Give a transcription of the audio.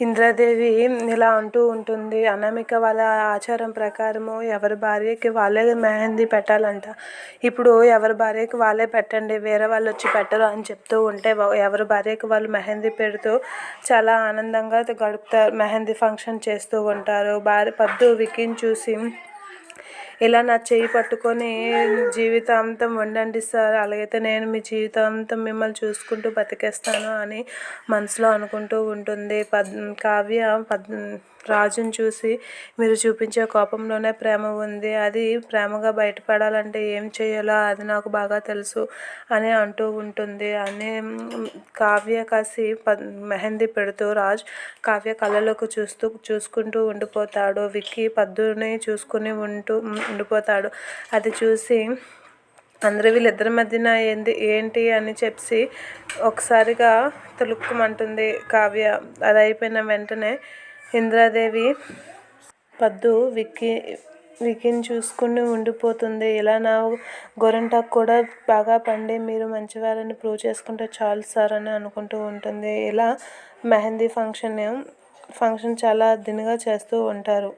ఇంద్రదేవి ఇలా అంటూ ఉంటుంది అనామిక వాళ్ళ ఆచారం ప్రకారము ఎవరి భార్యకి వాళ్ళే మెహందీ పెట్టాలంట. ఇప్పుడు ఎవరి భార్యకి వాళ్ళే పెట్టండి వేరే వాళ్ళు వచ్చి పెట్టరు అని చెప్తూ ఉంటే ఎవరి భార్యకి వాళ్ళు మెహందీ పెడుతూ చాలా ఆనందంగా గడుపుతారు మెహందీ ఫంక్షన్ చేస్తూ ఉంటారు. భార్య పద్దు వికిని చూసి ఇలా నా చేయి పట్టుకొని జీవితాంతం ఉండండి సార్. అలాగైతే నేను మీ జీవితాంతం మిమ్మల్ని చూసుకుంటూ బతికేస్తాను అని మనసులో అనుకుంటూ ఉంటుంది. పద్ కావ్య పద్ రాజుని చూసి మీరు చూపించే కోపంలోనే ప్రేమ ఉంది. అది ప్రేమగా బయటపడాలంటే ఏం చేయాలో అది నాకు బాగా తెలుసు అని అంటూ ఉంటుంది. అని కావ్య కాసి మెహందీ పెడుతూ రాజ్ కావ్య కళ్ళలోకి చూస్తూ చూసుకుంటూ ఉండిపోతాడు. విక్కీ పద్దుని చూసుకుని ఉంటూ ఉండిపోతాడు. అది చూసి అందరూ వీళ్ళిద్దరి మధ్యన ఏంది ఏంటి అని చెప్పి ఒకసారిగా తులుక్కుమంటుంది కావ్య. అది అయిపోయిన వెంటనే ఇంద్రాదేవి పద్దు విక్కి వికిన్ చూసుకుని ఉండిపోతుంది. ఇలా నా గోరింటాకు కూడా బాగా పండి మీరు మంచివారని ప్రూవ్ చేసుకుంటే చాలు సార్ అని అనుకుంటూ ఉంటుంది. ఇలా మెహందీ ఫంక్షన్ ఫంక్షన్ చాలా దినగా చేస్తూ ఉంటారు.